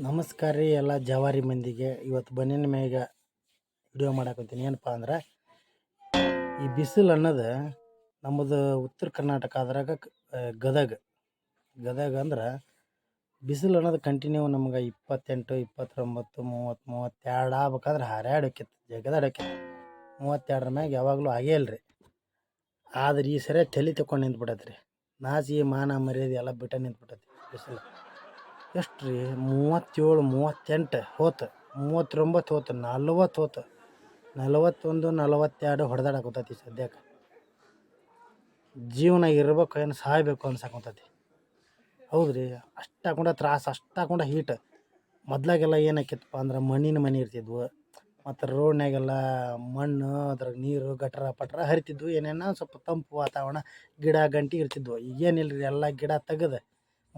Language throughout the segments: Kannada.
ನಮಸ್ಕಾರ ರೀ ಎಲ್ಲ ಜವಾರಿ ಮಂದಿಗೆ. ಇವತ್ತು ಬನ್ನಿನ ಮ್ಯಾಗ ವಿಡಿಯೋ ಮಾಡಾಕತ್ತೀನಿ. ಏನಪ್ಪ ಅಂದ್ರೆ, ಈ ಬಿಸಿಲು ಅನ್ನೋದು ನಮ್ಮದು ಉತ್ತರ ಕರ್ನಾಟಕ ಅದ್ರಾಗ ಗದಗ. ಗದಗ ಅಂದ್ರೆ ಬಿಸಿಲು ಅನ್ನೋದು ಕಂಟಿನ್ಯೂ ನಮ್ಗೆ ಇಪ್ಪತ್ತೆಂಟು, ಇಪ್ಪತ್ತೊಂಬತ್ತು, ಮೂವತ್ತು, ಮೂವತ್ತೆರಡು ಆಗ್ಬೇಕಾದ್ರೆ ಹಾರ್ಯಾಡ್ ಜಗದಾಡೋಕ್ಕಿತ್ತು ಮೂವತ್ತೆರಡರ ಮ್ಯಾಗ ಯಾವಾಗಲೂ ಆಗೇ ಇಲ್ರಿ. ಆದ್ರೆ ಈ ಸರಿ ತಲೆ ತಕೊಂಡು ನಿಂತ್ಬಿಟ್ಟೈತೆ ರೀ ನಾಸಿ, ಮಾನ, ಮರ್ಯಾದೆ ಎಲ್ಲ ಬಿಟ್ಟ ನಿಂತ್ಬಿಟ್ಟೈತಿ ಬಿಸಿಲು. ಎಷ್ಟು ರೀ ಮೂವತ್ತೇಳು, ಮೂವತ್ತೆಂಟು ಹೋತು. ಮೂವತ್ತೊಂಬತ್ತು ಹೋತು, ನಲ್ವತ್ತು ಹೋತು. ನಲ್ವತ್ತೊಂದು, ನಲ್ವತ್ತೆರಡು ಹೊಡೆದಾಡಕತ್ತೈತಿ ಸದ್ಯಕ್ಕೆ. ಜೀವನ ಇರ್ಬೇಕು, ಏನು ಸಾಯ್ಬೇಕು ಅನ್ಸಕೊಂತೈತಿ ಹೌದು ರೀ ಅಷ್ಟು ಹಾಕೊಂಡ ತ್ರಾಸ ಅಷ್ಟು ಹಾಕೊಂಡ ಹೀಟ್. ಮೊದ್ಲಾಗೆಲ್ಲ ಏನಾಕಿತ್ತಪ್ಪ ಅಂದ್ರೆ ಮಣ್ಣಿನ ಮನೆ ಇರ್ತಿದ್ವು. ಮತ್ತು ರೋಡ್ನಾಗೆಲ್ಲ ಮಣ್ಣು, ಅದ್ರಾಗ ನೀರು, ಗಟ್ರ, ಪಟ್ರ ಹರಿತಿದ್ವು. ಏನೇನೋ ಸ್ವಲ್ಪ ತಂಪು ವಾತಾವರಣ, ಗಿಡ, ಗಂಟಿ ಇರ್ತಿದ್ವು. ಈಗೇನಿಲ್ಲ ರೀ ಎಲ್ಲ ಗಿಡ ತೆಗೆದು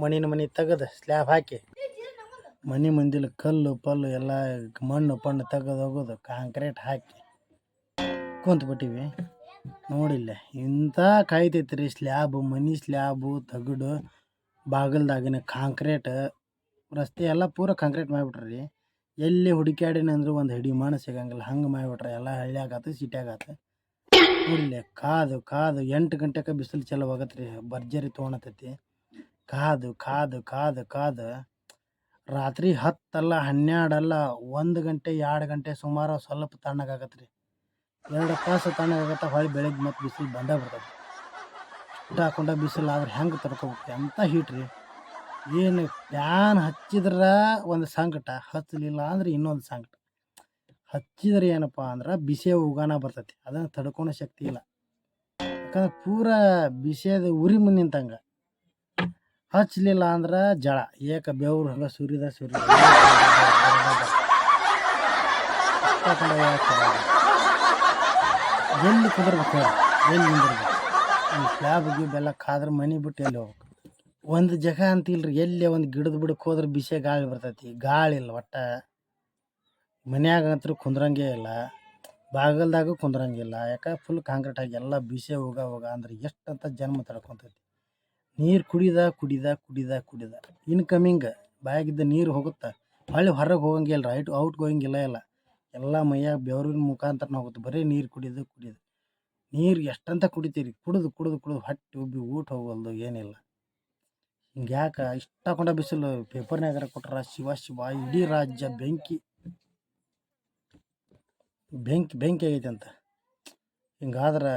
ಮಣ್ಣಿನ ಮನೆ ತೆಗೆದು ಸ್ಲ್ಯಾಬ್ ಹಾಕಿ. ಮನೆ ಮಂದಿಲ ಕಲ್ಲು, ಪಲ್ಲು ಎಲ್ಲ ಮಣ್ಣು, ಪಣ್ಣು ತೆಗೆದು ಹೋಗೋದು ಕಾಂಕ್ರೀಟ್ ಹಾಕಿ. ಕುಂತ್ಬಿಟ್ಟಿವಿ ನೋಡಿಲ್ಲ. ಇಂಥ ಕಾಯ್ತೈತಿ ರೀ ಸ್ಲ್ಯಾಬು ಮನೆ ಸ್ಲ್ಯಾಬು ತಗಡು, ಬಾಗಿಲ್ದಾಗಿನ ಕಾಂಕ್ರೀಟ್ ರಸ್ತೆ ಎಲ್ಲ ಪೂರ ಕಾಂಕ್ರೀಟ್ ಮಾಡಿಬಿಟ್ರಿ. ಎಲ್ಲಿ ಹುಡುಕ್ಯಾಡಿನ ಅಂದ್ರೆ ಒಂದು ಹಿಡಿ ಮಣ್ಣು ಸಿಗಂಗಿಲ್ಲ. ಹಂಗೆ ಮಾಡಿಬಿಟ್ರೆ ಎಲ್ಲ ಹಳ್ಳಿಯಾಗತ್ತೆ ಸಿಟಿಯಾಗತ್ತೆ ನೋಡಿಲ್ಲ. ಕಾದು ಕಾದು ಎಂಟು ಗಂಟೆಗೆ ಬಿಸಿಲು ಚಲೋ ಆಗತ್ತೆ ರೀ ಭರ್ಜರಿ ತೊಗೊಳತೈತಿ ಕಾದು ಕಾದು ಕಾದು ಕಾದು. ರಾತ್ರಿ ಹತ್ತಲ್ಲ ಹನ್ನೆರಡಲ್ಲ ಒಂದು ಗಂಟೆ, ಎರಡು ಗಂಟೆ ಸುಮಾರು ಸ್ವಲ್ಪ ತಣ್ಣಗಾಗತ್ತೆ ರೀ ಎರಡು ತಾಸು ತಣ್ಣಗಾಗತ್ತೆ ಹೊಳ್ಳಿ ಬೆಳಗ್ಗೆ ಮತ್ತೆ ಬಿಸಿಲು ಬಂದೇ ಬರ್ತದೆ ಇಷ್ಟ ಹಾಕೊಂಡ ಬಿಸಿಲು ಆದ್ರೆ ಹೆಂಗೆ ತಡ್ಕೋಬೇಕು? ಅಂತ ಹೀಟ್ ರೀ? ಏನು ಫ್ಯಾನ್ ಹಚ್ಚಿದ್ರೆ ಒಂದು ಸಂಕಟ, ಹಚ್ಚಲಿಲ್ಲ ಅಂದ್ರೆ ಇನ್ನೊಂದು ಸಂಕಟ. ಹಚ್ಚಿದ್ರೆ ಏನಪ್ಪ ಅಂದ್ರೆ ಬಿಸಿ ಉಗಾನ ಬರ್ತೈತಿ, ಅದನ್ನು ತಡ್ಕೊಳೋ ಶಕ್ತಿ ಇಲ್ಲ. ಯಾಕಂದ್ರೆ ಪೂರಾ ಬಿಸಿಯದ ಉರಿ ನಿಂತಂಗೆ. ಹಚ್ಚಲಿಲ್ಲ ಅಂದ್ರೆ ಜಳ. ಏಕ ಬೆವ್ರು ಹಂಗೆ ಸುರಿದ ಸುರಿದ. ಎಲ್ಲಿ ಕುಂದ್ರಬೇಕು ಎಲ್ಲಿ ನಿಂದಿರ್ಬೇಕು? ಈ ಸ್ಲ್ಯಾಬ್ ಎಲ್ಲ ಕಾದ್ರೆ ಮನೆ ಬಿಟ್ಟು ಎಲ್ಲಿ ಹೋಗ್ಬೇಕು? ಒಂದು ಜಗ ಅಂತ ಇಲ್ರಿ ಎಲ್ಲಿ ಒಂದು ಗಿಡದ ಬಿಡಕ್ಕೆ ಹೋದ್ರೆ ಬಿಸಿ ಗಾಳಿ ಬರ್ತೈತಿ. ಗಾಳಿ ಇಲ್ಲ ಒಟ್ಟ. ಮನ್ಯಾಗ ಅಂತೂ ಕುಂದ್ರಂಗೆ ಇಲ್ಲ. ಬಾಗಲ್ದಾಗ ಕುಂದ್ರಂಗಿಲ್ಲ ಯಾಕೆ? ಫುಲ್ ಕಾಂಕ್ರೀಟ್ ಆಗಿ ಎಲ್ಲ ಬಿಸಿ ಹೋಗ ಹೋಗ ಅಂದ್ರೆ ಎಷ್ಟಂತ ಜನ್ಮ ತಡ್ಕೊತೈತಿ. ನೀರು ಕುಡಿದ ಕುಡಿದ ಕುಡಿದ ಕುಡಿದ. ಇನ್ಕಮಿಂಗ್ ಬಾಯಾಗಿದ್ದ ನೀರು ಹೋಗುತ್ತೆ? ಹೊಳ್ಳಿ ಹೊರಗೆ ಹೋಗಂಗಿಲ್ಲ ರೈಟ್ ಔಟ್ ಹೋಗಂಗಿಲ್ಲ ಇಲ್ಲ ಎಲ್ಲ ಮೈಯಾಗ ಬೆವರಿನ ಮುಖಾಂತರ ಹೋಗುತ್ತೆ? ಬರೀ ನೀರು ಕುಡಿದು ಕುಡಿದು. ನೀರು ಎಷ್ಟಂತ ಕುಡಿತೀರಿ? ಕುಡಿದು ಕುಡಿದು ಕುಡಿದು ಹೊಟ್ಟೆ ಉಬ್ಬಿ ಊಟ ಹೋಗಲ್ದು ಏನಿಲ್ಲ. ಹಿಂಗೆ ಯಾಕೆ ಇಷ್ಟ ಕೊಂಡ ಬಿಸಿಲು ಪೇಪರ್ನಾಗಾರ ಕೊಟ್ರ ಶಿವ ಶಿವ, ಇಡೀ ರಾಜ್ಯ ಬೆಂಕಿ. ಬೆಂಕಿ ಬೆಂಕಿ ಆಗೈತೆ ಅಂತ. ಹಿಂಗಾದ್ರೆ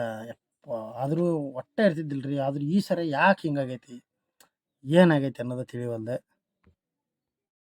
ಆದರೂ ಒಟ್ಟೆ ಇರ್ತಿದ್ದಿಲ್ಲ ರೀ ಆದರೂ ಈ ಸರಿ ಯಾಕೆ ಹಿಂಗಾಗೈತಿ? ಏನಾಗೈತಿ ಅನ್ನೋದು ತಿಳಿವಲ್ದೆ.